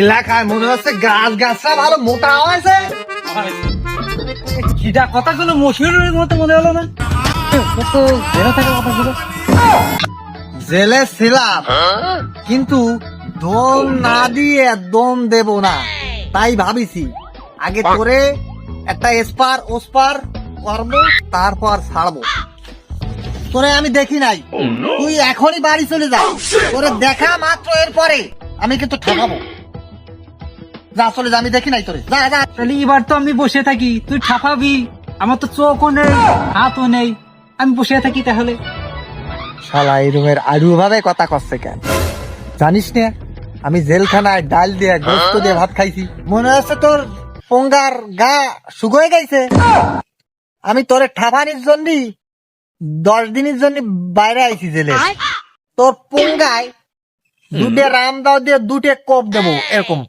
এলাকায় মনে হচ্ছে গাছ গাছটা ভালো মোটা হয়েছে। সেটা কথাগুলো মশুরের মতো মনে হলো না? কত জেরা থাকা কথাগুলো? জেলে ছিলাম কিন্তু দম না দিয়ে দম দেব না তাই ভাবিছি আগে তোরে একটা এসপার ওসপার করব তারপর ছাড়বো। তোরে আমি দেখি নাই। তুই এখনই বাড়ি চলে যা। তোরে দেখা মাত্র এরপরে আমি কিন্তু ঠকাবো। যা চলে যা আমি দেখি নাই তোরে। যা যা। তাহলে এবার তো আমি বসে থাকি। তুই ঠাপাবি। আমার তো চোখও নেই হাতও নেই। আমি বসে থাকি তাহলে। শালা এই রুমের আরু ভাবে কথা করছে কেন? জানিস না আমি জেলখানায় ডাল দিয়ে গোস্ত দিয়ে ভাত খাইছি। মনে হচ্ছে তোর পঙ্গার গা শুকোয় গেছে? আমি তোরে ঠাপানির জন্য দশ দিনের জন্য বাইরে আইছি জেলে। তোর পঙ্গায় দুটে রাম দাও দিয়ে দুটে কোপ দেবো এরকম।